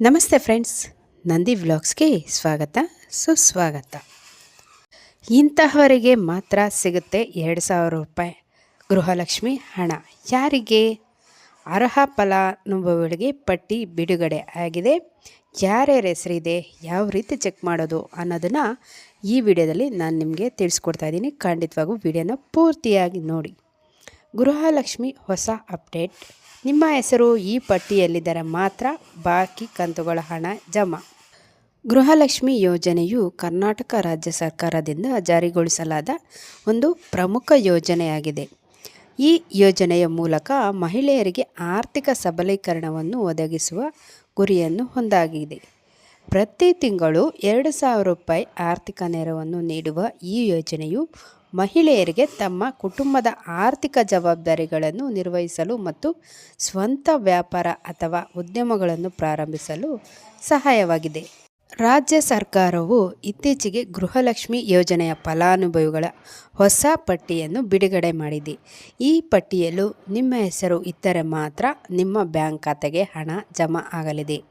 ನಮಸ್ತೆ ಫ್ರೆಂಡ್ಸ್, ನಂದಿ ವ್ಲಾಗ್ಸ್ಗೆ ಸ್ವಾಗತ, ಸುಸ್ವಾಗತ. ಇಂತಹವರಿಗೆ ಮಾತ್ರ ಸಿಗುತ್ತೆ ಎರಡು ಸಾವಿರ ರೂಪಾಯಿ ಗೃಹಲಕ್ಷ್ಮಿ ಹಣ. ಯಾರಿಗೆ? ಅರ್ಹ ಫಲಾನುಭವಿಗಳಿಗೆ ಪಟ್ಟಿ ಬಿಡುಗಡೆ ಆಗಿದೆ. ಯಾರ್ಯಾರ ಹೆಸರಿದೆ, ಯಾವ ರೀತಿ ಚೆಕ್ ಮಾಡೋದು ಅನ್ನೋದನ್ನು ಈ ವಿಡಿಯೋದಲ್ಲಿ ನಾನು ನಿಮಗೆ ತಿಳಿಸ್ಕೊಡ್ತಾ ಇದ್ದೀನಿ. ಖಂಡಿತವಾಗೂ ವಿಡಿಯೋನ ಪೂರ್ತಿಯಾಗಿ ನೋಡಿ. ಗೃಹಲಕ್ಷ್ಮಿ ಹೊಸ ಅಪ್ಡೇಟ್. ನಿಮ್ಮ ಹೆಸರು ಈ ಪಟ್ಟಿಯಲ್ಲಿದ್ದರೆ ಮಾತ್ರ ಬಾಕಿ ಕಂತುಗಳ ಹಣ ಜಮಾ. ಗೃಹಲಕ್ಷ್ಮಿ ಯೋಜನೆಯು ಕರ್ನಾಟಕ ರಾಜ್ಯ ಸರ್ಕಾರದಿಂದ ಜಾರಿಗೊಳಿಸಲಾದ ಒಂದು ಪ್ರಮುಖ ಯೋಜನೆಯಾಗಿದೆ. ಈ ಯೋಜನೆಯ ಮೂಲಕ ಮಹಿಳೆಯರಿಗೆ ಆರ್ಥಿಕ ಸಬಲೀಕರಣವನ್ನು ಒದಗಿಸುವ ಗುರಿಯನ್ನು ಹೊಂದಾಗಿದೆ. ಪ್ರತಿ ತಿಂಗಳು ಎರಡು ಸಾವಿರ ರೂಪಾಯಿ ಆರ್ಥಿಕ ನೆರವನ್ನು ನೀಡುವ ಈ ಯೋಜನೆಯು ಮಹಿಳೆಯರಿಗೆ ತಮ್ಮ ಕುಟುಂಬದ ಆರ್ಥಿಕ ಜವಾಬ್ದಾರಿಗಳನ್ನು ನಿರ್ವಹಿಸಲು ಮತ್ತು ಸ್ವಂತ ವ್ಯಾಪಾರ ಅಥವಾ ಉದ್ಯಮಗಳನ್ನು ಪ್ರಾರಂಭಿಸಲು ಸಹಾಯವಾಗಿದೆ. ರಾಜ್ಯ ಸರ್ಕಾರವು ಇತ್ತೀಚೆಗೆ ಗೃಹಲಕ್ಷ್ಮಿ ಯೋಜನೆಯ ಫಲಾನುಭವಿಗಳ ಹೊಸ ಪಟ್ಟಿಯನ್ನು ಬಿಡುಗಡೆ ಮಾಡಿದೆ. ಈ ಪಟ್ಟಿಯಲ್ಲೂ ನಿಮ್ಮ ಹೆಸರು ಇದ್ದರೆ ಮಾತ್ರ ನಿಮ್ಮ ಬ್ಯಾಂಕ್ ಖಾತೆಗೆ ಹಣ ಜಮಾ ಆಗಲಿದೆ.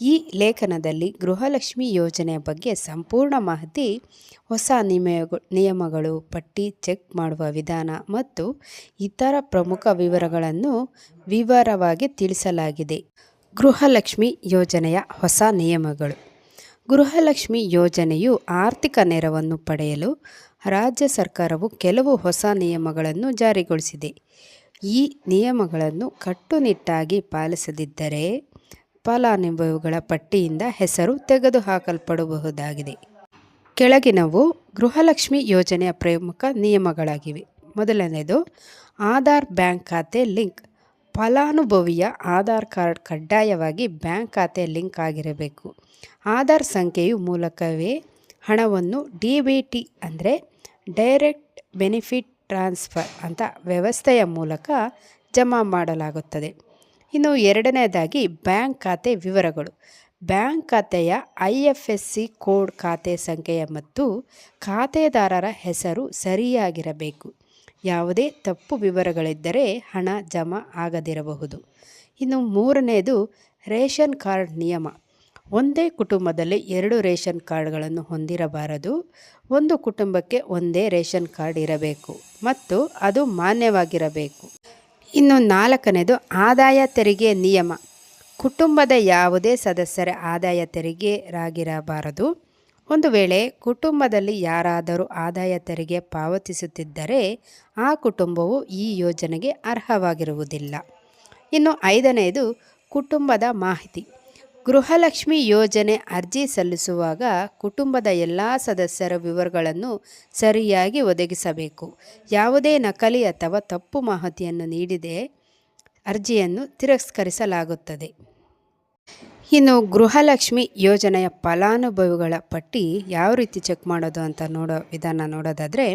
ಈ ಲೇಖನದಲ್ಲಿ ಗೃಹಲಕ್ಷ್ಮಿ ಯೋಜನೆಯ ಬಗ್ಗೆ ಸಂಪೂರ್ಣ ಮಾಹಿತಿ, ಹೊಸ ನಿಯಮ ನಿಯಮಗಳು, ಪಟ್ಟಿ ಚೆಕ್ ಮಾಡುವ ವಿಧಾನ ಮತ್ತು ಇತರ ಪ್ರಮುಖ ವಿವರಗಳನ್ನು ವಿವರವಾಗಿ ತಿಳಿಸಲಾಗಿದೆ. ಗೃಹಲಕ್ಷ್ಮಿ ಯೋಜನೆಯ ಹೊಸ ನಿಯಮಗಳು. ಗೃಹಲಕ್ಷ್ಮಿ ಯೋಜನೆಯು ಆರ್ಥಿಕ ನೆರವನ್ನು ಪಡೆಯಲು ರಾಜ್ಯ ಸರ್ಕಾರವು ಕೆಲವು ಹೊಸ ನಿಯಮಗಳನ್ನು ಜಾರಿಗೊಳಿಸಿದೆ. ಈ ನಿಯಮಗಳನ್ನು ಕಟ್ಟುನಿಟ್ಟಾಗಿ ಪಾಲಿಸದಿದ್ದರೆ ಫಲಾನುಭವಿಗಳ ಪಟ್ಟಿಯಿಂದ ಹೆಸರು ತೆಗೆದುಹಾಕಲ್ಪಡಬಹುದಾಗಿದೆ. ಕೆಳಗಿನವು ಗೃಹಲಕ್ಷ್ಮಿ ಯೋಜನೆಯ ಪ್ರಮುಖ ನಿಯಮಗಳಾಗಿವೆ. ಮೊದಲನೆಯದು, ಆಧಾರ್ ಬ್ಯಾಂಕ್ ಖಾತೆ ಲಿಂಕ್. ಫಲಾನುಭವಿಯ ಆಧಾರ್ ಕಾರ್ಡ್ ಕಡ್ಡಾಯವಾಗಿ ಬ್ಯಾಂಕ್ ಖಾತೆ ಲಿಂಕ್ ಆಗಿರಬೇಕು. ಆಧಾರ್ ಸಂಖ್ಯೆಯು ಮೂಲಕವೇ ಹಣವನ್ನು ಡಿ ಬಿ ಟಿ ಅಂದರೆ ಡೈರೆಕ್ಟ್ ಬೆನಿಫಿಟ್ ಟ್ರಾನ್ಸ್ಫರ್ ಅಂತ ವ್ಯವಸ್ಥೆಯ ಮೂಲಕ ಜಮಾ ಮಾಡಲಾಗುತ್ತದೆ. ಇನ್ನು ಎರಡನೇದಾಗಿ ಬ್ಯಾಂಕ್ ಖಾತೆ ವಿವರಗಳು. ಬ್ಯಾಂಕ್ ಖಾತೆಯ I F S C code ಖಾತೆ ಸಂಖ್ಯೆಯ ಮತ್ತು ಖಾತೆದಾರರ ಹೆಸರು ಸರಿಯಾಗಿರಬೇಕು. ಯಾವುದೇ ತಪ್ಪು ವಿವರಗಳಿದ್ದರೆ ಹಣ ಜಮಾ ಆಗದಿರಬಹುದು. ಇನ್ನು ಮೂರನೆಯದು ರೇಷನ್ ಕಾರ್ಡ್ ನಿಯಮ. ಒಂದೇ ಕುಟುಂಬದಲ್ಲಿ ಎರಡು ರೇಷನ್ ಕಾರ್ಡ್ಗಳನ್ನು ಹೊಂದಿರಬಾರದು. ಒಂದು ಕುಟುಂಬಕ್ಕೆ ಒಂದೇ ರೇಷನ್ ಕಾರ್ಡ್ ಇರಬೇಕು ಮತ್ತು ಅದು ಮಾನ್ಯವಾಗಿರಬೇಕು. ಇನ್ನು ನಾಲ್ಕನೇದು ಆದಾಯ ತೆರಿಗೆ ನಿಯಮ. ಕುಟುಂಬದ ಯಾವುದೇ ಸದಸ್ಯರ ಆದಾಯ ತೆರಿಗೆರಾಗಿರಬಾರದು. ಒಂದು ವೇಳೆ ಕುಟುಂಬದಲ್ಲಿ ಯಾರಾದರೂ ಆದಾಯ ತೆರಿಗೆ ಪಾವತಿಸುತ್ತಿದ್ದರೆ ಆ ಕುಟುಂಬವು ಈ ಯೋಜನೆಗೆ ಅರ್ಹವಾಗಿರುವುದಿಲ್ಲ. ಇನ್ನು ಐದನೆಯದು ಕುಟುಂಬದ ಮಾಹಿತಿ. ಗೃಹಲಕ್ಷ್ಮಿ ಯೋಜನೆ ಅರ್ಜಿ ಸಲ್ಲಿಸುವಾಗ ಕುಟುಂಬದ ಎಲ್ಲ ಸದಸ್ಯರ ವಿವರಗಳನ್ನು ಸರಿಯಾಗಿ ಒದಗಿಸಬೇಕು. ಯಾವುದೇ ನಕಲಿ ಅಥವಾ ತಪ್ಪು ಮಾಹಿತಿಯನ್ನು ನೀಡಿದೆ ಅರ್ಜಿಯನ್ನು ತಿರಸ್ಕರಿಸಲಾಗುತ್ತದೆ. ಇನ್ನು ಗೃಹಲಕ್ಷ್ಮಿ ಯೋಜನೆಯ ಫಲಾನುಭವಿಗಳ ಪಟ್ಟಿ ಯಾವ ರೀತಿ ಚೆಕ್ ಮಾಡೋದು ಅಂತ ನೋಡೋ ವಿಧಾನ ನೋಡೋದಾದರೆ,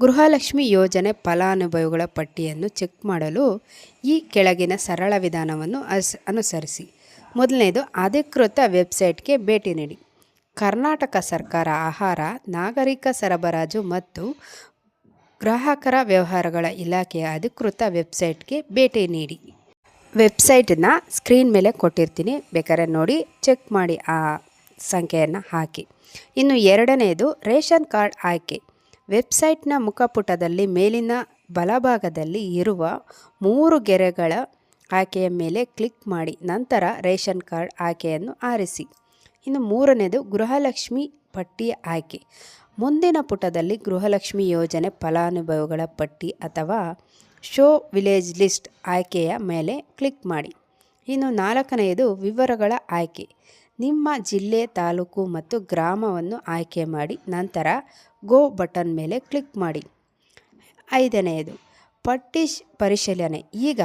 ಗೃಹಲಕ್ಷ್ಮಿ ಯೋಜನೆ ಫಲಾನುಭವಿಗಳ ಪಟ್ಟಿಯನ್ನು ಚೆಕ್ ಮಾಡಲು ಈ ಕೆಳಗಿನ ಸರಳ ವಿಧಾನವನ್ನು ಅನುಸರಿಸಿ. ಮೊದಲನೇದು, ಅಧಿಕೃತ ವೆಬ್ಸೈಟ್ಗೆ ಭೇಟಿ ನೀಡಿ. ಕರ್ನಾಟಕ ಸರ್ಕಾರ ಆಹಾರ, ನಾಗರಿಕ ಸರಬರಾಜು ಮತ್ತು ಗ್ರಾಹಕರ ವ್ಯವಹಾರಗಳ ಇಲಾಖೆಯ ಅಧಿಕೃತ ವೆಬ್ಸೈಟ್ಗೆ ಭೇಟಿ ನೀಡಿ. ವೆಬ್ಸೈಟನ್ನ ಸ್ಕ್ರೀನ್ ಮೇಲೆ ಕೊಟ್ಟಿರ್ತೀನಿ. ಬೇಕಾದ್ರೆ ನೋಡಿ, ಚೆಕ್ ಮಾಡಿ ಆ ಸಂಖ್ಯೆಯನ್ನು ಹಾಕಿ. ಇನ್ನು ಎರಡನೆಯದು ರೇಷನ್ ಕಾರ್ಡ್ ಆಯ್ಕೆ. ವೆಬ್ಸೈಟ್ನ ಮುಖಪುಟದಲ್ಲಿ ಮೇಲಿನ ಬಲಭಾಗದಲ್ಲಿ ಇರುವ ಮೂರು ಗೆರೆಗಳ ಆಯ್ಕೆಯ ಮೇಲೆ ಕ್ಲಿಕ್ ಮಾಡಿ, ನಂತರ ರೇಷನ್ ಕಾರ್ಡ್ ಆಯ್ಕೆಯನ್ನು ಆರಿಸಿ. ಇನ್ನು ಮೂರನೇದು, ಗೃಹಲಕ್ಷ್ಮಿ ಪಟ್ಟಿಯ ಆಯ್ಕೆ. ಮುಂದಿನ ಪುಟದಲ್ಲಿ ಗೃಹಲಕ್ಷ್ಮಿ ಯೋಜನೆ ಫಲಾನುಭವಿಗಳ ಪಟ್ಟಿ ಅಥವಾ ಶೋ ವಿಲೇಜ್ ಲಿಸ್ಟ್ ಆಯ್ಕೆಯ ಮೇಲೆ ಕ್ಲಿಕ್ ಮಾಡಿ. ಇನ್ನು ನಾಲ್ಕನೆಯದು ವಿವರಗಳ ಆಯ್ಕೆ. ನಿಮ್ಮ ಜಿಲ್ಲೆ, ತಾಲೂಕು ಮತ್ತು ಗ್ರಾಮವನ್ನು ಆಯ್ಕೆ ಮಾಡಿ, ನಂತರ ಗೋ ಬಟನ್ ಮೇಲೆ ಕ್ಲಿಕ್ ಮಾಡಿ. ಐದನೆಯದು ಪಟ್ಟಿ ಪರಿಶೀಲನೆ. ಈಗ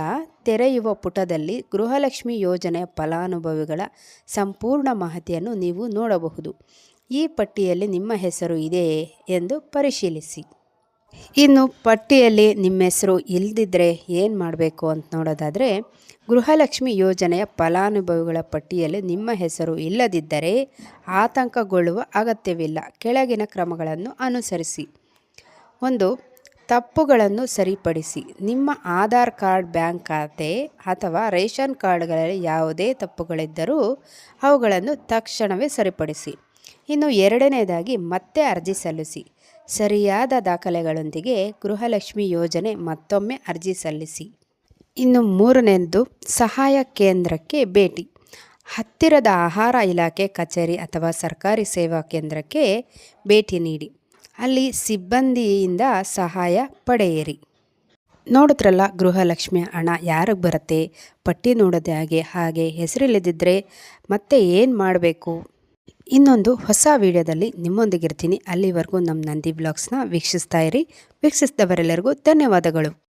ತೆರೆಯುವ ಪುಟದಲ್ಲಿ ಗೃಹಲಕ್ಷ್ಮಿ ಯೋಜನೆಯ ಫಲಾನುಭವಿಗಳ ಸಂಪೂರ್ಣ ಮಾಹಿತಿಯನ್ನು ನೀವು ನೋಡಬಹುದು. ಈ ಪಟ್ಟಿಯಲ್ಲಿ ನಿಮ್ಮ ಹೆಸರು ಇದೆಯೇ ಎಂದು ಪರಿಶೀಲಿಸಿ. ಇನ್ನು ಪಟ್ಟಿಯಲ್ಲಿ ನಿಮ್ಮ ಹೆಸರು ಇಲ್ಲದಿದ್ದರೆ ಏನು ಮಾಡಬೇಕು ಅಂತ ನೋಡೋದಾದರೆ, ಗೃಹಲಕ್ಷ್ಮಿ ಯೋಜನೆಯ ಫಲಾನುಭವಿಗಳ ಪಟ್ಟಿಯಲ್ಲಿ ನಿಮ್ಮ ಹೆಸರು ಇಲ್ಲದಿದ್ದರೆ ಆತಂಕಗೊಳ್ಳುವ ಅಗತ್ಯವಿಲ್ಲ. ಕೆಳಗಿನ ಕ್ರಮಗಳನ್ನು ಅನುಸರಿಸಿ. ಒಂದು ತಪ್ಪುಗಳನ್ನು ಸರಿಪಡಿಸಿ. ನಿಮ್ಮ ಆಧಾರ್ ಕಾರ್ಡ್, ಬ್ಯಾಂಕ್ ಖಾತೆ ಅಥವಾ ರೇಷನ್ ಕಾರ್ಡ್ಗಳಲ್ಲಿ ಯಾವುದೇ ತಪ್ಪುಗಳಿದ್ದರೂ ಅವುಗಳನ್ನು ತಕ್ಷಣವೇ ಸರಿಪಡಿಸಿ. ಇನ್ನು ಎರಡನೇದಾಗಿ ಮತ್ತೆ ಅರ್ಜಿ ಸಲ್ಲಿಸಿ. ಸರಿಯಾದ ದಾಖಲೆಗಳೊಂದಿಗೆ ಗೃಹಲಕ್ಷ್ಮಿ ಯೋಜನೆ ಮತ್ತೊಮ್ಮೆ ಅರ್ಜಿ ಸಲ್ಲಿಸಿ. ಇನ್ನು ಮೂರನೇದು ಸಹಾಯ ಕೇಂದ್ರಕ್ಕೆ ಭೇಟಿ. ಹತ್ತಿರದ ಆಹಾರ ಇಲಾಖೆ, ಕಚೇರಿ ಅಥವಾ ಸರ್ಕಾರಿ ಸೇವಾ ಕೇಂದ್ರಕ್ಕೆ ಭೇಟಿ ನೀಡಿ. ಅಲ್ಲಿ ಸಿಬ್ಬಂದಿಯಿಂದ ಸಹಾಯ ಪಡೆಯಿರಿ. ನೋಡಿದ್ರಲ್ಲ, ಗೃಹಲಕ್ಷ್ಮಿ ಹಣ ಯಾರಿಗೆ ಬರುತ್ತೆ? ಪಟ್ಟಿ ನೋಡೋದೇ ಹಾಗೆ ಹಾಗೆ ಹೆಸರಿಲ್ಲದಿದ್ದರೆ ಮತ್ತೆ ಏನು ಮಾಡಬೇಕು? ಇನ್ನೊಂದು ಹೊಸ ವಿಡಿಯೋದಲ್ಲಿ ನಿಮ್ಮೊಂದಿಗಿರ್ತೀನಿ. ಅಲ್ಲಿವರೆಗೂ ನಮ್ಮ ನಂದಿ ಬ್ಲಾಗ್ಸ್ನ ವೀಕ್ಷಿಸ್ತಾ ಇರಿ. ವೀಕ್ಷಿಸಿದವರೆಲ್ಲರಿಗೂ ಧನ್ಯವಾದಗಳು.